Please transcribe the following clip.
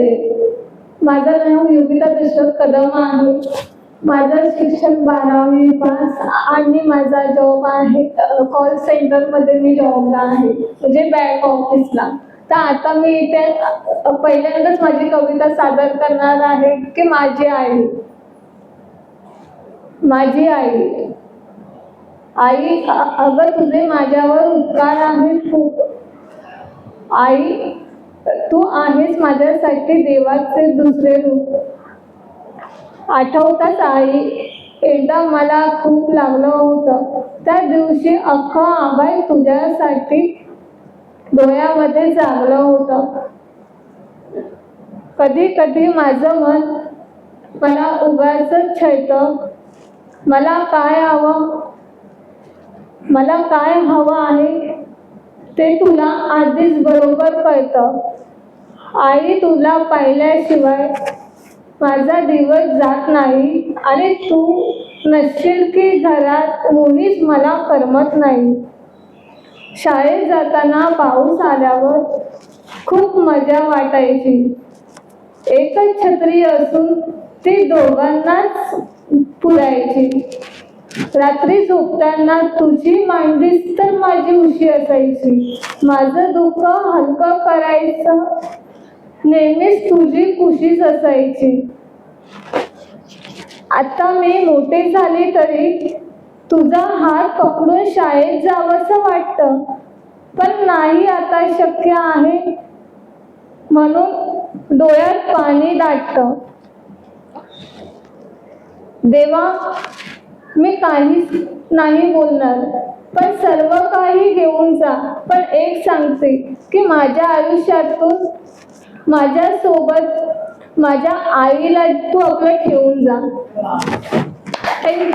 करते माझं नाव योगिता दशरथ कदम आहे. माझं शिक्षण बारावी पास आणि माझा जॉब आहे कॉल सेंटरमध्ये मी जॉबला आहे म्हणजे बँक ऑफिसला तर आता मी इथे पहिल्यांदाच माझी कविता सादर करणार आहे की माझी आई. माझी आई. आई अगं तुझे माझ्यावर उपकार आहेत खूप. आई तू आहेस माझ्यासाठी देवाचे दुसरे रूप. आठवताच आई एकदा मला खूप लागलं होतं. त्या दिवशी अख्खं आबाई तुझ्यासाठी डोळ्यामध्ये जागलं होतं. कधी कधी माझं मन मला उगाच छळतं. मला काय हवं? मला काय हवं आहे? ते तुला आधीच बरोबर कळतं. आई तुला पाहिल्याशिवाय माझा दिवस जात नाही. आणि तू नसशील की घरात मुलीच मला करमत नाही. शाळेत जाताना पाऊस आल्यावर खूप मजा वाटायची. एकच छत्री असून ती दोघांनाच पुरायची. रात्री झोपताना तुझी मांडीस तर माझी उशी असायची. माझं दुःख हलकं करायचं नेहमीच तुझी कुशीच असायची. आता मी मोठे झाले तरी तुझा हात पकडून शाळेत जावंसं वाटतं. पण नाही आता शक्य आहे. म्हणून डोळ्यात पाणी दाटतं. देवा मी काहीच नाही बोलणार पण सर्व काही घेऊन जा. पण एक सांगते की माझ्या आयुष्यातून माझ्यासोबत माझ्या आईला तू आपल्या ठेवून जा. थँक्यू